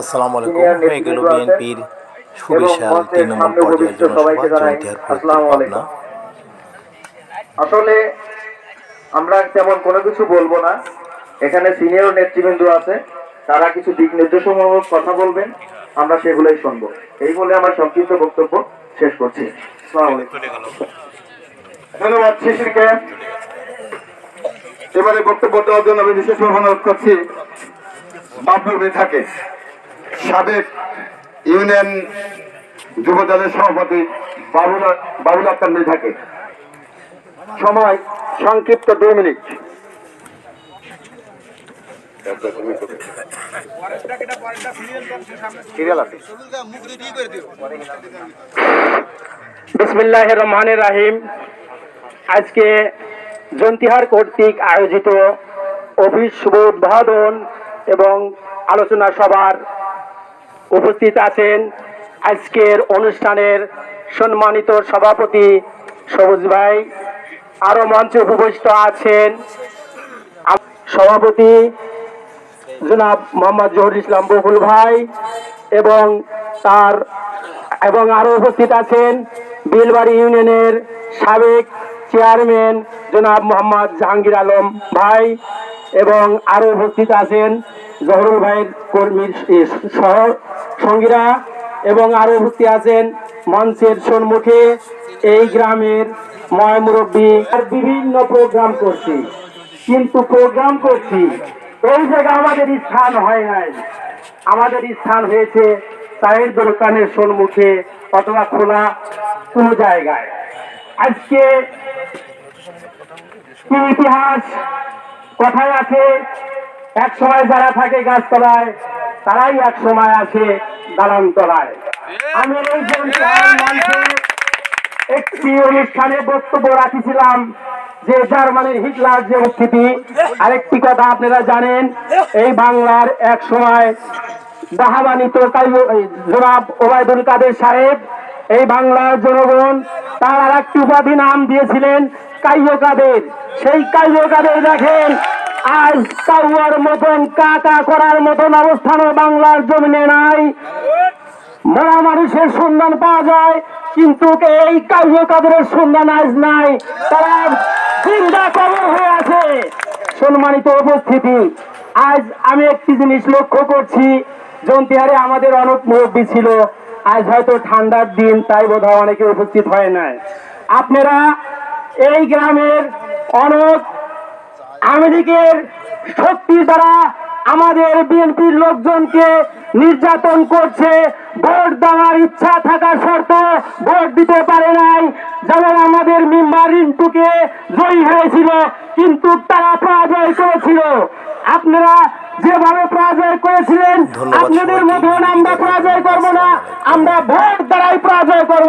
আসসালামু আলাইকুম। হয়ে গেল বিএনপির সুবিশাল মঞ্চের তিন নম্বর পর্যায়ের জনসভা আসলে আমরা তেমন কোনো কিছু বলব না। এখানে সিনিয়র নেতৃবৃন্দ আছে তারা কিছু দিক নির্দেশমূলক কথা বলবেন আমরা সেগুলোই শুনব। এই বলে আমার সংক্ষিপ্ত বক্তব্য শেষ করছি। ধন্যবাদ শিশিরকে। এবারে বক্তব্য দেওয়ার জন্য আমি বিশেষ অনুরোধ করছি বাবুল থাকে। সাবেক ইউনিয়ন যুব দলের সভাপতি বাবুল বাবুল আক্তার থাকে। সময়, সংক্ষিপ্ত দুই মিনিট। আজকে জন্তিহার কর্তৃক আয়োজিত অফিস শুভ উদ্বোধন এবং আলোচনা সভার উপস্থিত আছেন আজকের অনুষ্ঠানের সম্মানিত সভাপতি সবুজ ভাই। আরও মঞ্চে উপবিষ্ট আছেন সভাপতি জনাব মোহাম্মদ জহুর ইসলাম বকুল ভাই এবং তার এবং আরও উপস্থিত আছেন বিলবাড়ি ইউনিয়নের সাবেক চেয়ারম্যান জনাব মোহাম্মদ জাহাঙ্গীর আলম ভাই এবং আরও উপস্থিত আছেন জহরুল ভাইয়ের কর্মীর সহ সঙ্গীরা এবং আরও উপস্থিত আছেন মঞ্চের সম্মুখে এই গ্রামের ময় মুরব্বী। আর বিভিন্ন প্রোগ্রাম করছি। কিন্তু প্রোগ্রাম করছি, এই জায়গা আমাদের স্থান হয় নাই। আমাদের স্থান হয়েছে চায়ের দোকানের সম্মুখে অথবা খোলা কোনো জায়গায়। আজকে ইতিহাস কথায় আছে? এক সময় যারা থাকে গাছতলায়, তারাই এক সময় আছে দালান তলায় আমি একটি অনুষ্ঠানে বক্তব্য রাখিছিলাম যে জার্মানির হিটলার যে উত্থিতি আরেকটি কথা আপনারা জানেন, এই বাংলার এক সময় এই জনাব ওবায়দুল কাদের সাহেব, এই বাংলার জনগণ তার আর একটি উপাধি নাম দিয়েছিলেন কাইয় কাদের। সেই কাইয় কাদের দেখেন আজ কাউয়ার মতন কাকা করার মতন অবস্থানও বাংলার জমিনে নাই। মরা মানুষের সন্ধান পাওয়া যায়, কিন্তু এই কাব্য কাদের সন্ধান আজ নাই। তারা জিন্দা কবর হয়ে আছে। সম্মানিত উপস্থিতি, আজ আমি একটি জিনিস লক্ষ্য করছি। জন্তিহারে আমাদের অনেক মুরব্বী ছিল, আজ হয়তো ঠান্ডার দিন, তাই বোধহয় অনেকে উপস্থিত হয় নাই। আপনারা এই গ্রামের অনেক আমেরিকের শক্তি দ্বারা আমাদের বিএনপির লোকজনকে নির্যাতন করছে। ভোট দেওয়ার ইচ্ছা থাকার সত্ত্বেও ভোট দিতে পারে নাই। যেমন আমাদের মেম্বার রিন্টুকে জয়ী হয়েছিল কিন্তু তারা পরাজয় করেছিল। আপনারা যেভাবে পরাজয় করেছিলেন আপনাদের। মতন আমরা পরাজয় করব না আমরা ভোট দ্বারাই পরাজয় করব।